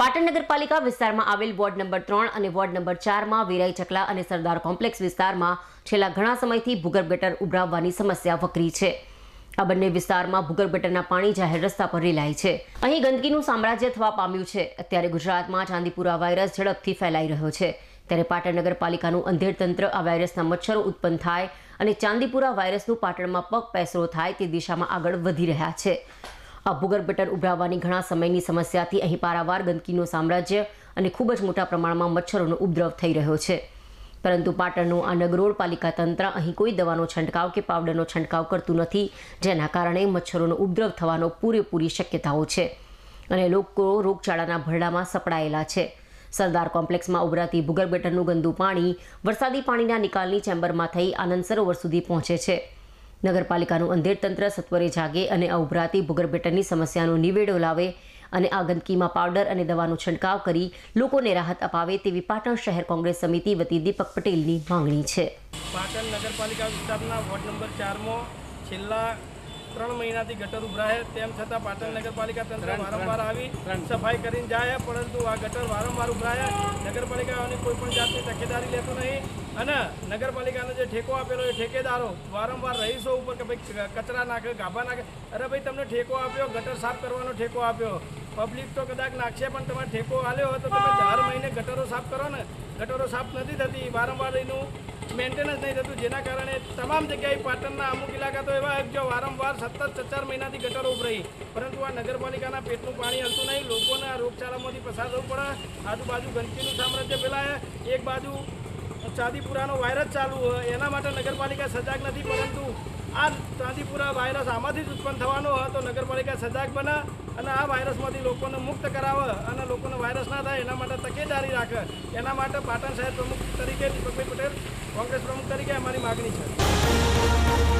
પાટણ નગરપાલિકા વિસ્તારમાં આવેલ વોર્ડ નંબર ત્રણ અને વોર્ડ નંબર ચારમાં વેરાઈ ચકલા અને સરદાર કોમ્પ્લેક્સ વિસ્તારમાં છેલ્લા ઘણા સમયથી ભૂગર્ભ ગટર ઉભરાવવાની સમસ્યા વકરી છે. આ બંને વિસ્તારમાં ભૂગર્ભ ગટરના પાણી જાહેર રસ્તા પર રેલાય છે. અહીં ગંદકીનું સામ્રાજ્ય થવા પામ્યું છે. અત્યારે ગુજરાતમાં ચાંદીપુરા વાયરસ ઝડપથી ફેલાઈ રહ્યો છે. ત્યારે પાટણ નગરપાલિકાનું અંધેર તંત્ર આ વાયરસના મચ્છરો ઉત્પન્ન થાય અને ચાંદીપુરા વાયરસનું પાટણમાં પગ પેસરો થાય તે દિશામાં આગળ વધી રહ્યા છે. આ ભૂગર્ભ ગટર ઉભરાવવાની ઘણા સમયની સમસ્યાથી અહીં પારાવાર ગંદકીનું સામ્રાજ્ય અને ખૂબ જ મોટા પ્રમાણમાં મચ્છરોનો ઉપદ્રવ થઈ રહ્યો છે. પરંતુ પાટણનું આ નગરોળ પાલિકા તંત્ર અહીં કોઈ દવાનો છંટકાવ કે પાવડરનો છંટકાવ કરતું નથી, જેના કારણે મચ્છરોનો ઉપદ્રવ થવાનો પૂરેપૂરી શક્યતાઓ છે અને લોકો રોગચાળાના ભરડામાં સપડાયેલા છે. સરદાર કોમ્પ્લેક્સમાં ઉભરાતી ભૂગર્ભ ગટરનું ગંદુ પાણી વરસાદી પાણીના નિકાલની ચેમ્બરમાં થઈ આનંદ સરોવર સુધી પહોંચે છે. નગરપાલિકાનું અંધેર તંત્ર સત્વરે જાગે અને આ ઉભરાતી ભૂગર્ભ ગટરની સમસ્યાનો નિવેડો લાવે અને આ ગંદકીમાં પાવડર અને દવાનો છંટકાવ કરી લોકોને રાહત અપાવે તેવી પાટણ શહેર કોંગ્રેસ સમિતિ વતી દીપક પટેલની માંગણી છે. પાટણ નગરપાલિકા વિસ્તારના વોર્ડ નંબર ચારમાં છેલ્લા ત્રણ મહિનાથી ગટર ઉભરાય તેમ છતાં પાટણ નગરપાલિકા તંત્ર વારંવાર આવી સફાઈ કરીને જાય પરંતુ આ ગટર વારંવાર ઉભરાય નગરપાલિકાઓની કોઈ પણ જાતની તકેદારી લેતું નહીં અને નગરપાલિકાનો જે ઠેકો આપેલો એ ઠેકેદારો વારંવાર રહીશો ઉપર કે ભાઈ કચરા નાખે ગાભા નાખે. અરે ભાઈ તમને ઠેકો આપ્યો ગટર સાફ કરવાનો ઠેકો આપ્યો. પબ્લિક તો કદાચ નાખશે પણ તમારે ઠેકો આલ્યો હોય તો તમે દર મહિને ગટરો સાફ કરો ને. ગટરો સાફ નથી થતી. વારંવાર એનું મેન્ટેનન્સ નહીં થતું, જેના કારણે તમામ જગ્યાએ પાટણના અમુક ઇલાકા તો એવા જો વારંવાર સતત ચાર મહિનાથી ગટરો ઉભરાઈ પરંતુ આ નગરપાલિકાના પેટનું પાણી હલતું નહીં, લોકોને આ રોગચાળામાંથી પસાર થવું પડે. આજુબાજુ ગંદકીનું સામ્રાજ્ય ફેલાય. એક બાજુ ચાંદીપુરાનો વાયરસ ચાલુ હોય, એના માટે નગરપાલિકા સજાગ નથી, પરંતુ આ ચાંદીપુરા વાયરસ આમાંથી જ ઉત્પન્ન થવાનો હોય, તો નગરપાલિકા સજાગ બને અને આ વાયરસમાંથી લોકોને મુક્ત કરાવે અને લોકોને વાયરસ ના થાય, એના માટે તકેદારી રાખે. એના માટે પાટણ શહેર પ્રમુખ તરીકે દીપકભાઈ પટેલ, કોંગ્રેસ પ્રમુખ તરીકે અમારી માગણી છે.